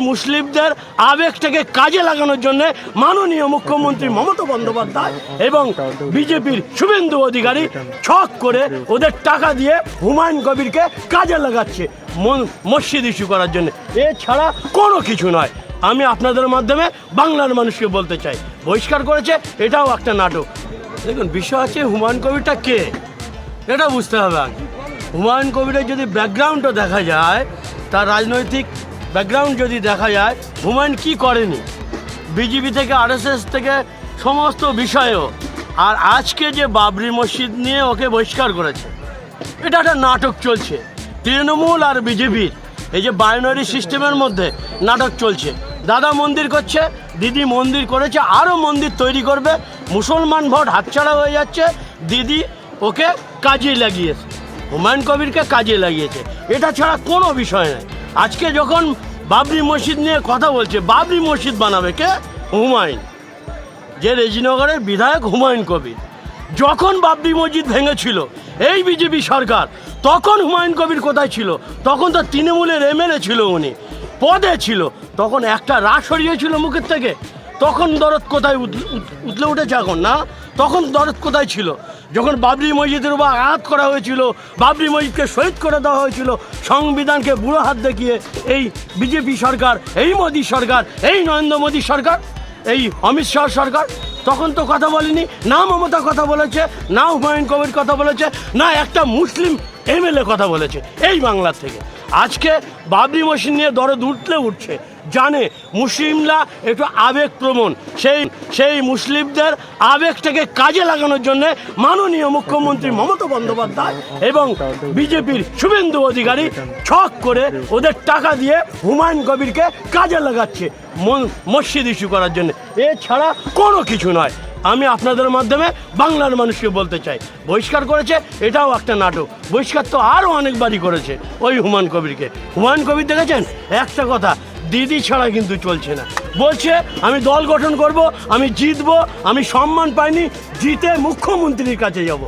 মুসলিমদের আবেগটাকে কাজে লাগানোর জন্য মাননীয় মুখ্যমন্ত্রী মমতা বন্দ্যোপাধ্যায় এবং বিজেপির শুভেন্দু অধিকারী ছক করে ওদের টাকা দিয়ে হুমায়ুন কবিরকে কাজে লাগাচ্ছে মসজিদ ইস্যু করার জন্য। এছাড়া কোনো কিছু নয়। আমি আপনাদের মাধ্যমে বাংলার মানুষকে বলতে চাই। বহিষ্কার করেছে, এটাও একটা নাটক। দেখুন, বিষয় আছে হুমায়ুন কবিরটা কে? এটা বুঝতে হবে আগে। হুমায়ুন কবিরের যদি ব্যাকগ্রাউন্ডটা দেখা যায়, তার রাজনৈতিক ব্যাকগ্রাউন্ড যদি দেখা যায়, হুমায়ুন কি করেনি? বিজেপি থেকে, আরএসএস থেকে, সমস্ত বিষয়েও। আর আজকে যে বাবরি মসজিদ নিয়ে ওকে বহিষ্কার করেছে, এটা একটা নাটক চলছে। তৃণমূল আর বিজেপির এই যে বাইনারি সিস্টেমের মধ্যে নাটক চলছে। দাদা মন্দির করছে, দিদি মন্দির করেছে, আরও মন্দির তৈরি করবে। মুসলমান ভোট হাতছাড়া হয়ে যাচ্ছে, দিদি ওকে কাজে লাগিয়েছে। হুমায়ুন কবিরকে কাজে লাগিয়েছে। এটা ছাড়া কোনো বিষয় নেই। আজকে যখন বাবরি মসজিদ নিয়ে কথা বলছে, বাবরি মসজিদ বানাবে কে? হুমায়ুন। যে রেজিনগরের বিধায়ক হুমায়ুন কবির। যখন বাবরি মসজিদ ভেঙেছিল এই বিজেপি সরকার, তখন হুমায়ুন কবির কোথায় ছিল? তখন তো তৃণমূলের এমএলএ ছিল উনি, পদে ছিল। তখন একটা রাস সরিয়েছিল মুখের থেকে। তখন দরদ কোথায় উতলে উঠেছে এখন, না? তখন দরদ কোথায় ছিল? যখন বাবরি মসজিদের উপর আঘাত করা হয়েছিল, বাবরি মসজিদকে শহীদ করে দেওয়া হয়েছিল, সংবিধানকে বুড়ো হাত দেখিয়ে এই বিজেপি সরকার, এই মোদী সরকার, এই নরেন্দ্র মোদী সরকার, এই অমিত শাহ সরকার, তখন তো কথা বলেনি, না মমতা কথা বলেছে, না হুমায়ুন কবির কথা বলেছে, না একটা মুসলিম এমএলএ কথা বলেছে, এই বাংলার থেকে। আজকে বাবরি মসজিদ নিয়ে দরদ উঠলে উঠছে। জানে, মুসলিমরা একটু আবেগ আবেগপ্রবণ। সেই সেই মুসলিমদের আবেগটাকে কাজে লাগানোর জন্য মাননীয় মুখ্যমন্ত্রী মমতা বন্দ্যোপাধ্যায় এবং বিজেপির শুভেন্দু অধিকারী ছক করে ওদের টাকা দিয়ে হুমায়ুন কবিরকে কাজে লাগাচ্ছে মসজিদ ইস্যু করার জন্য। এছাড়া কোনো কিছু নয়। আমি আপনাদের মাধ্যমে বাংলার মানুষকে বলতে চাই। বহিষ্কার করেছে, এটাও একটা নাটক। বহিষ্কার তো আরও অনেকবারই করেছে ওই হুমায়ুন কবিরকে। হুমায়ুন কবির দেখেছেন? একটা কথা দিদি ছাড়া কিন্তু চলছে না। বলছে, আমি দল গঠন করব, আমি জিতবো, আমি সম্মান পাইনি, জিতে মুখ্যমন্ত্রীর কাছে যাব।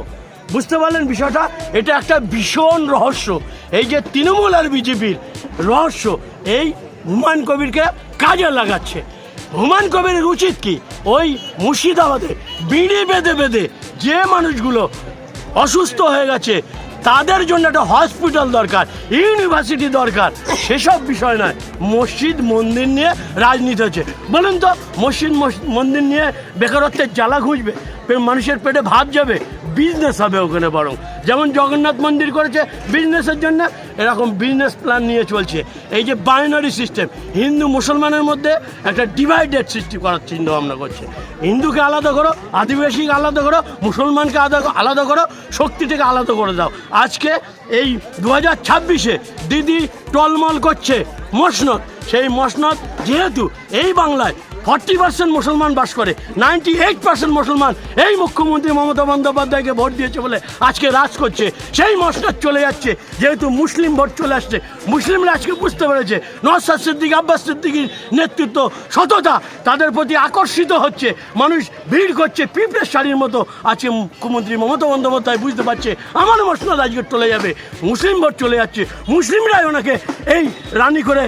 বুঝতে পারলেন বিষয়টা? এটা একটা ভীষণ রহস্য। এই যে তৃণমূল আর বিজেপির রহস্য, এই হুমায়ুন কবিরকে কাজে লাগাচ্ছে। হুমায়ুন কবিরের উচিত কি? ওই মুর্শিদাবাদে, বিড়ি বেঁধে বেঁধে যে মানুষগুলো অসুস্থ হয়ে গেছে তাদের জন্য একটা হসপিটাল দরকার ইউনিভার্সিটি দরকার। সেসব বিষয় নয়। মসজিদ, মন্দির নিয়ে রাজনীতি হচ্ছে। বলুন তো, মসজিদ, মস- মন্দির নিয়ে বেকারত্বের জ্বালা ঘুষবে, মানুষের পেটে ভাব যাবে। বিজনেস হবে ওখানে বরং। যেমন জগন্নাথ মন্দির করেছে বিজনেসের জন্য, এরকম বিজনেস প্ল্যান নিয়ে চলছে। এই যে বাইনারি সিস্টেম হিন্দু মুসলমানের মধ্যে একটা ডিভাইডেড সৃষ্টি করার চিন্তা ভাবনা করছে। হিন্দুকে আলাদা করো, আদিবাসীকে আলাদা করো, মুসলমানকে আলাদা আলাদা করো, শক্তিটাকে আলাদা করে দাও। আজকে এই দু হাজার ছাব্বিশে দিদি টলমল করছে মসনদ। সেই মসনদ যেহেতু এই বাংলায় ফর্টি পার্সেন্ট মুসলমান বাস করে, নাইনটি এইট পার্সেন্ট মুসলমান। এই মুখ্যমন্ত্রী মমতা বন্দ্যোপাধ্যায়কে ভোট দিয়েছে বলে আজকে রাজ করছে। সেই মসনদ চলে যাচ্ছে, যেহেতু মুসলিম ভোট চলে আসছে। মুসলিমরা আজকে বুঝতে পেরেছে নওসাদ সিদ্দিক, আব্বাস সিদ্দিকির নেতৃত্ব সততা তাদের প্রতি আকর্ষিত হচ্ছে। মানুষ ভিড় করছে, পিঁপড়ের শাড়ির মতো। আজকে মুখ্যমন্ত্রী মমতা বন্দ্যোপাধ্যায় বুঝতে পারছে, আমার মসনদ আজকে চলে যাবে। মুসলিম ভোট চলে যাচ্ছে, মুসলিমরাই ওনাকে এই রানী করে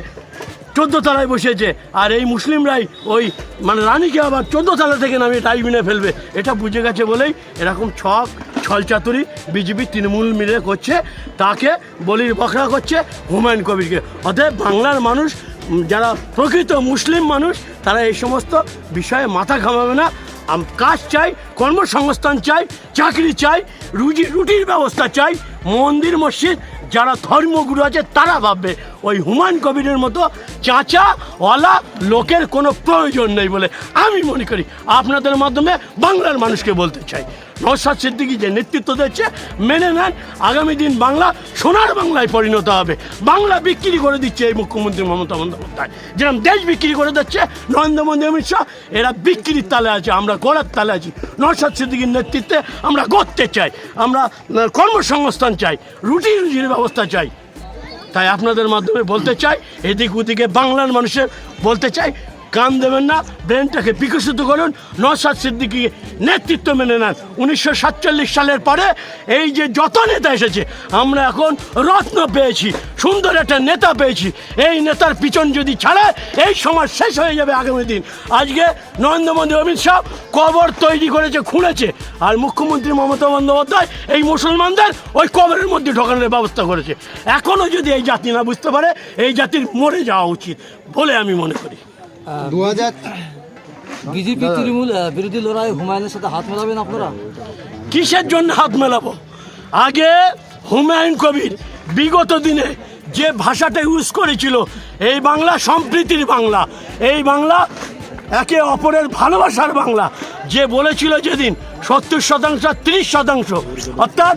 চোদ্দ তলায় বসেছে। আর এই মুসলিমরাই ওই মানে রানীকে আবার চোদ্দ তলা থেকে নামিয়ে টাইবিনে ফেলবে। এটা বুঝে গেছে বলেই এরকম ছক ছলচাতুরি বিজেপি তৃণমূল মিলে করছে। তাকে বলির বখরা করছে হুমায়ুন কবিরকে। অতএব বাংলার মানুষ যারা প্রকৃত মুসলিম মানুষ, তারা এই সমস্ত বিষয়ে মাথা ঘামাবে না। কাজ চাই, কর্মসংস্থান চাই, চাকরি চাই, রুজি, রুটির ব্যবস্থা চাই, মন্দির, মসজিদ যারা ধর্মগুরু আছে, তারা ভাববে, ওই হুমায়ুন কবিরের মতো চাঁচাওয়ালা লোকের কোনো প্রয়োজন নেই বলে আমি মনে করি। আপনাদের মাধ্যমে বাংলার মানুষকে বলতে চাই। নৌসাদ সিদ্দিকি যে নেতৃত্ব দিচ্ছে মেনে নেন, আগামী দিন বাংলা, সোনার বাংলায় পরিণত হবে। বাংলা বিক্রি করে দিচ্ছে এই মুখ্যমন্ত্রী মমতা বন্দ্যোপাধ্যায়। যেরকম দেশ বিক্রি করে দিচ্ছে নরেন্দ্র মোদী, অমিত শাহ, এরা বিক্রির তালে আছে, আমরা গড়ার তালে আছি। নৌসাদ সিদ্দিকির নেতৃত্বে আমরা গড়তে চাই, আমরা কর্মসংস্থান চাই, রুটি রুজির ব্যবস্থা চাই। তাই আপনাদের মাধ্যমে বলতে চাই, এদিক ওদিকে বাংলার মানুষের বলতে চাই কান দেবেন না, ব্রেনটাকে বিকশিত করুন। নসাদ সিদ্দিকি নেতৃত্ব মেনে নেন। উনিশশো সাতচল্লিশ সালের পরে এই যে যত নেতা এসেছে, আমরা এখন রত্ন পেয়েছি, সুন্দর একটা নেতা পেয়েছি। এই নেতার পিছন যদি ছাড়ে, এই সমাজ শেষ হয়ে যাবে আগামী দিন। আজকে নরেন্দ্র মোদী, অমিত শাহ কবর তৈরি করেছে, খুঁড়েছে। আর মুখ্যমন্ত্রী মমতা বন্দ্যোপাধ্যায় এই মুসলমানদের ওই কবরের মধ্যে ঢোকানোর ব্যবস্থা করেছে। এখনও যদি এই জাতি না বুঝতে পারে, এই জাতির মরে যাওয়া উচিত বলে আমি মনে করি। দু হাজার বিজেপি তৃণমূল বিরোধী লড়াই হুমায়ুনের সাথে হাত মেলাবেন আপনারা? কিসের জন্য হাত মেলাবো? আগে হুমায়ুন কবির বিগত দিনে যে ভাষাটা ইউজ করেছিল এই বাংলা সম্প্রীতির বাংলা এই বাংলা একে অপরের ভালোবাসার বাংলা যে বলেছিল যেদিন সত্তর শতাংশ তিরিশ শতাংশ অর্থাৎ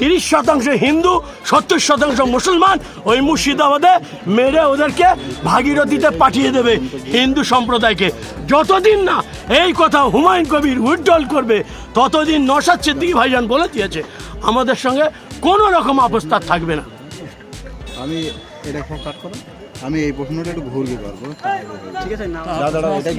তিরিশ শতাংশ হিন্দু সত্তর শতাংশ মুসলমান ওই মুর্শিদাবাদে মেরে ওদেরকে ভাগীরথীতে পাঠিয়ে দেবে হিন্দু সম্প্রদায়কে। যতদিন না এই কথা হুমায়ুন কবির উইথড্রল করবে ততদিন নসাদ সিদ্দিকী ভাইজান বলে দিয়েছে আমাদের সঙ্গে কোনো রকম আপস্তার থাকবে না। আমি এটা কাট করো। আমি এই প্রশ্নটা একটু ঘুরতে পারব। ঠিক আছে দাদা এটাই